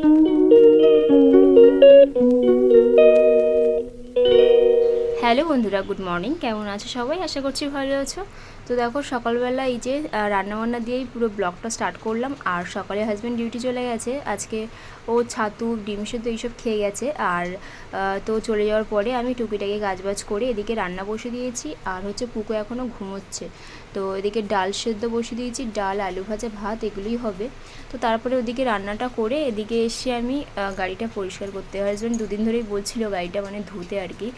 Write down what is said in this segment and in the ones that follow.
Thank you. Hello বন্ধুরা, good morning. কেমন আছো সবাই? আশা করছি ভালো আছো। তো দেখো, সকালবেলা এই যে রান্নাবান্না দিয়েই পুরো ব্লগটা স্টার্ট করলাম। আর সকালে হাজব্যান্ড ডিউটি চলে গেছে। আজকে ও ছাতু, ডিম সেদ্ধ এইসব খেয়ে গেছে। আর তো চলে যাওয়ার পরে আমি টুকিটাকে গাছবাজ করে এদিকে রান্না বসে দিয়েছি। আর হচ্ছে পুকো এখনও ঘুমোচ্ছে। তো এদিকে ডাল সেদ্ধ বসে দিয়েছি। ডাল, আলু ভাজা, ভাত এগুলোই হবে। তো তারপরে ওদিকে রান্নাটা করে এদিকে এসে আমি গাড়িটা পরিষ্কার করতে হাজব্যান্ড দুদিন ধরেই বলছিল গাড়িটা মানে ধুতে আর কি।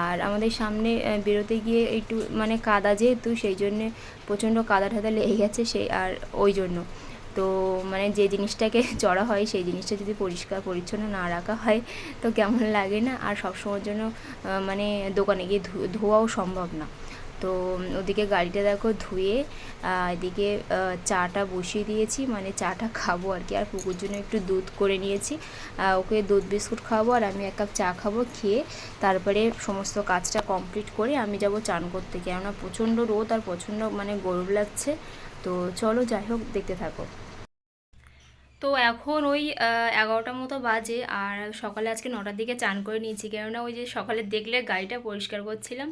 আর আমাদের সামনে বেরোতে গিয়ে একটু মানে কাদা যেহেতু, সেই জন্যে প্রচণ্ড কাদা ঠাদা লেগে গেছে সেই আর ওই জন্য। তো মানে যে জিনিসটাকে চড়া হয়, সেই জিনিসটা যদি পরিষ্কার পরিচ্ছন্ন না রাখা হয়, তো কেমন লাগে না? আর সবসময়ের জন্য মানে দোকানে গিয়ে ধোয়াও সম্ভব না। তো ওদিকে গাড়িটা দেখো ধুয়ে এদিকে চাটা বসিয়ে দিয়েছি মানে চাটা খাব আর কি। আর পুকুর জন্য একটু দুধ করে নিয়েছি। ওকে দুধ বিস্কুট খাব আর আমি এক কাপ চা খাব, খেয়ে তারপরে সমস্ত কাজটা কমপ্লিট করে আমি যাব চান করতে কেননা প্রচণ্ড রোদ আর প্রচণ্ড মানে গরম লাগছে। তো চলো যাই হোক, দেখতে থাকো। তো এখন ওই এগারোটার মতো বাজে আর সকালে আজকে নটার দিকে চান করে নিয়েছি। কেননা ওই যে সকালে দেখলে গাড়িটা পরিষ্কার করছিলাম।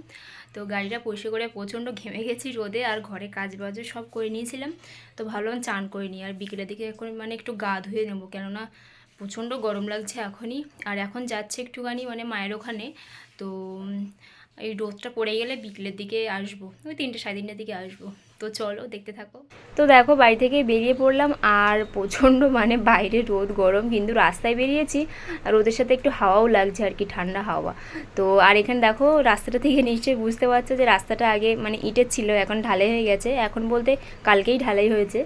তো গাড়িটা পরিষ্কার করে প্রচণ্ড ঘেমে গেছি রোদে আর ঘরে কাজ বাজও সব করে নিয়েছিলাম। তো ভাবলাম চান করে নিই আর বিকেলের দিকে এখন মানে একটু গা ধুয়ে নেব। কেননা প্রচণ্ড গরম লাগছে এখনই। আর এখন যাচ্ছে একটুখানি মানে মায়ের ওখানে। তো এই রোদটা পড়ে গেলে বিকেলের দিকে আসব। ওই তিনটে, সাড়ে তিনটের দিকে আসব। তো চলো দেখতে থাকো। তো দেখো, বাড়ি থেকে বেরিয়ে পড়লাম, আর প্রচণ্ড মানে বাইরে রোদ, গরম, কিন্তু রাস্তায় বেরিয়েছি, আর রোদের সাথে একটু হাওয়াও লাগছে আর কি, ঠান্ডা হাওয়া। তো, আর এখানে দেখো, রাস্তাটা থেকে নিশ্চয়ই বুঝতে পারছ যে রাস্তাটা আগে মানে ইটের ছিল, এখন ঢালাই হয়ে গেছে, এখন বলতে কালকেই ঢালাই হয়েছে।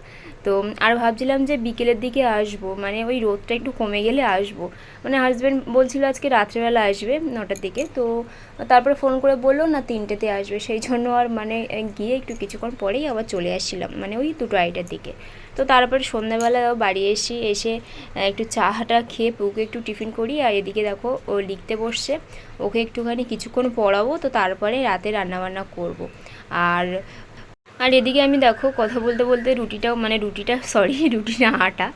তো আর ভাবছিলাম যে বিকেলের দিকে আসব মানে ওই রোদটা একটু কমে গেলে আসব। মানে হাজব্যান্ড বলছিল আজকে রাত্রেবেলা আসবে নটার দিকে, তো তারপরে ফোন করে বলল, না, তিনটেতে আসবে। সেই জন্য আর মানে গিয়ে একটু কিছুক্ষণ পরেই আবার চলে আসছিলাম মানে ওই দুটো আড়াইটার দিকে। তো তারপরে সন্ধ্যাবেলা বাড়ি এসে এসে একটু চাটা খেয়ে পুকে একটু টিফিন করি, আর এদিকে দেখো ও লিখতে বসছে, ওকে একটুখানি কিছুক্ষণ পড়াবো, তো তারপরে রাতে রান্নাবান্না করব। আর আর এদিকে আমি দেখো কথা বলতে বলতে রুটিটাও মানে রুটিটা সরি রুটি না আটা।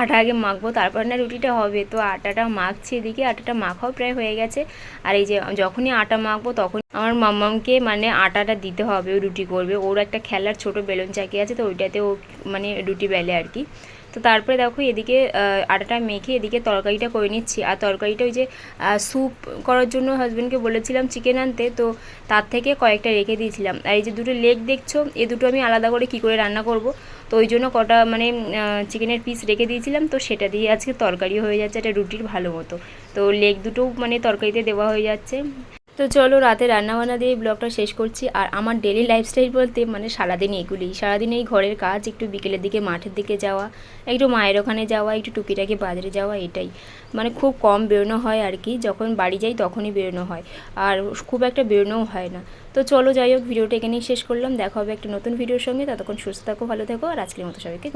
আটা আগে মাখবো, তারপর না রুটিটা হবে। তো আটাটা মাখছি এদিকে, আটাটা মাখাও প্রায় হয়ে গেছে। আর এই যে যখনই আটা মাখবো তখন আমার মাম্মামকে মানে আটাটা দিতে হবে, ও রুটি করবে। ওর একটা খেলার ছোট বেলুন চাকি আছে, তো ওইটাতে ও মানে রুটি বেলে আর কি। তো তারপরে দেখো এদিকে আটাটা মেখে এদিকে তরকারিটা করে নিচ্ছি। আর তরকারিটা ওই যে স্যুপ করার জন্য হাজব্যান্ডকে বলেছিলাম চিকেন আনতে, তো তার থেকে কয়েকটা রেখে দিয়েছিলাম। আর এই যে দুটো লেগ দেখছ, এ দুটো আমি আলাদা করে কি করে রান্না করব? তো ওই জন্য কটা মানে চিকেনের পিস রেখে দিয়েছিলাম, তো সেটা দিয়ে আজকে তরকারি হয়ে যাচ্ছে, একটা রুটির ভালো মতো। তো লেগ দুটো মানে তরকারিতে দেওয়া হয়ে যাচ্ছে। তো চলো রাতে রান্নাবান্না দিয়ে ব্লগটা শেষ করছি। আর আমার ডেলি লাইফস্টাইল বলতে মানে সারাদিন এগুলি। সারাদিন এই ঘরের কাজ, একটু বিকেলের দিকে মাঠের দিকে যাওয়া, একটু মায়ের ওখানে যাওয়া, একটু টুকিটাকি বাজারে যাওয়া, এটাই। মানে খুব কম বেরোনো হয় আর কি। যখন বাড়ি যাই তখনই বেরোনো হয়। আর খুব একটা বেরোনোও হয় না। তো চলো যাই হোক, ভিডিওটা এখানেই শেষ করলাম। দেখা হবে একটা নতুন ভিডিওর সঙ্গে। ততক্ষণ সুস্থ থাকো, ভালো থাকো, আর আজকের মতো সবাইকে